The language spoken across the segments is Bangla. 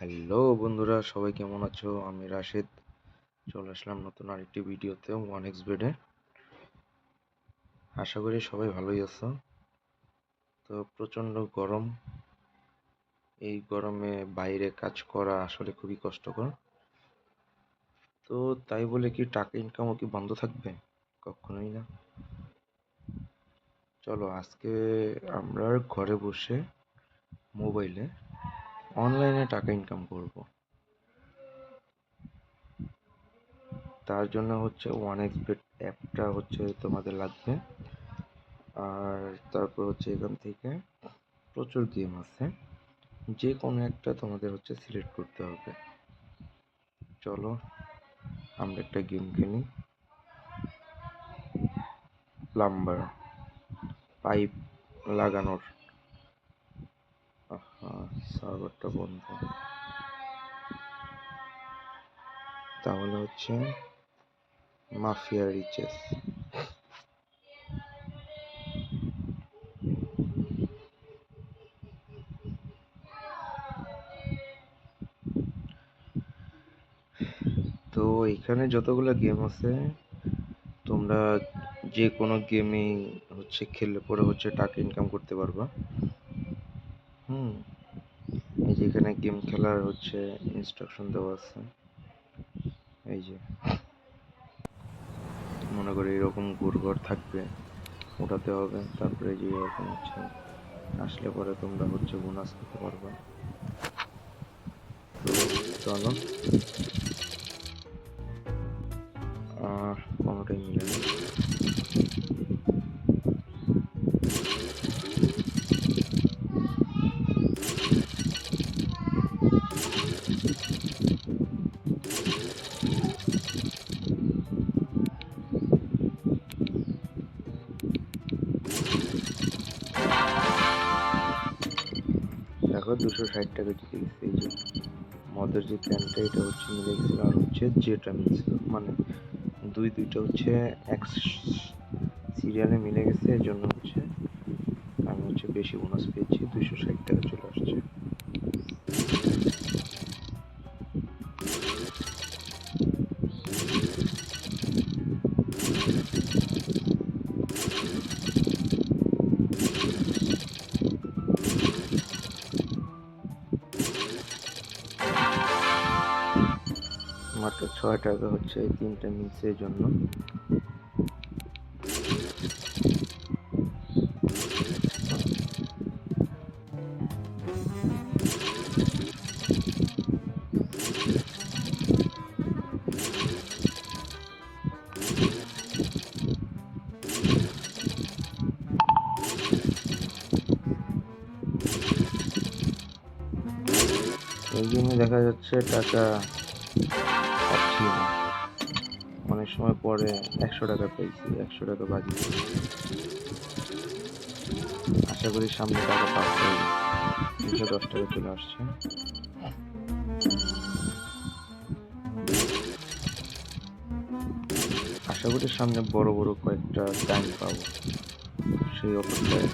হ্যালো বন্ধুরা, সবাই কেমন আছো? আমি রাশেদ। চলে আসলাম নতুন আরেকটি ভিডিওতে ওয়ান এক্স বেডে আশা করি সবাই ভালোই আছো। তো প্রচণ্ড গরম। এই গরমে বাইরে কাজ করা আসলে খুবই কষ্টকর। তো তাই বলে কি টাকা ইনকামও কি বন্ধ থাকবে? কখনোই না। চলো, আজকে আমরা ঘরে বসে মোবাইলে অনলাইনে টাকা ইনকাম করব। তার জন্য হচ্ছে ওয়ান এক্স বেট অ্যাপটা হচ্ছে তোমাদের লাগবে। আর তারপর হচ্ছে এখান থেকে প্রচুর গেম আছে। যে কোনো একটা তোমাদের হচ্ছে সিলেক্ট করতে হবে। চলো, আমরা একটা গেম খেলি প্লাম্বার পাইপ লাগানোর। সার্ভারটা বন্ধ। তাহলে হচ্ছে মাফিয়া রিচেস। তো এখানে যতগুলো গেম আছে, তোমরা যে কোনো গেমেই হচ্ছে খেললে পরে হচ্ছে টাকা ইনকাম করতে পারবা। হুম। এই যে এখানে গেম খেলার হচ্ছে ইনস্ট্রাকশন দেওয়া আছে। এই যে। মনে করি এরকম ঘর থাকবে, ওটাতে হবে, তারপরে যে এরকম হচ্ছে, আসলে পরে তোমরা হচ্ছে বোনাস পেতে পারবে। চলো। দেখো দুশো ষাট টাকা জিতে গেছে। এই যে মদের যে প্যান্টটা এটা হচ্ছে মিলে গেছিল আর হচ্ছে যেটা মিলছিল মানে দুই দুইটা হচ্ছে এক সিরিয়ালে মিলে গেছে এই জন্য হচ্ছে আমি হচ্ছে বেশি বোনাস পেয়েছি। দুশো ষাট টাকা চলে আসছে। মাত্র ছয় টাকা হচ্ছে এই তিনটা মিক্সের জন্য। এই জন্য দেখা যাচ্ছে টাকা অনেক সময় পরে একশো টাকা পেয়েছি একশো টাকা বাকি আশা করি সামনে টাকা পাবো দুশো দশ টাকা চলে আসছে। আশা করি সামনে বড় বড় কয়েকটা টাইম পাবো। সেই অপেক্ষায়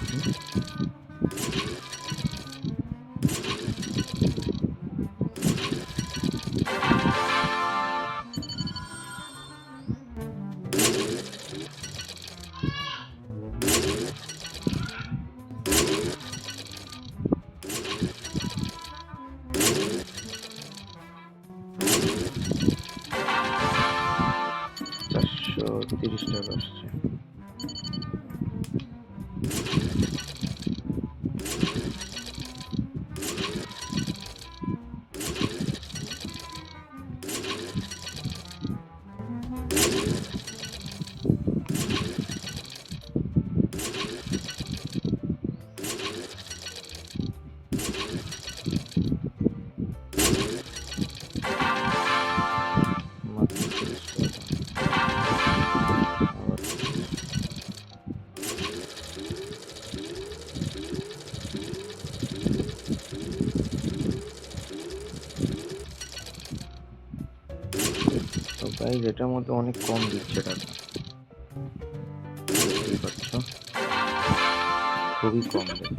চারশো তিরিশ টাকা আসছে গাইজ এটার মধ্যে অনেক কম দিচ্ছে টাকা। খুবই কম দেয়।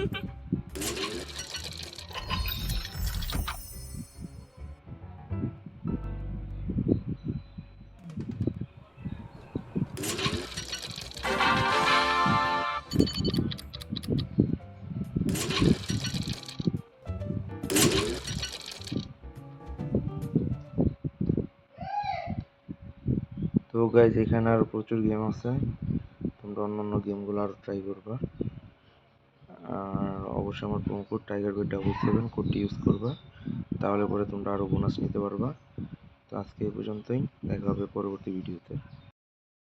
তো গাইজ এখানে আরও প্রচুর গেম আছে। তোমরা অন্য অন্য গেমগুলো আরও ট্রাই করবা। আর অবশ্যই আমার promo code tiger bed double seven কোডটি ইউজ করবা। তাহলে পরে তোমরা আরও বোনাস নিতে পারবা। তো আজকে এই পর্যন্তই। দেখা হবে পরবর্তী ভিডিওতে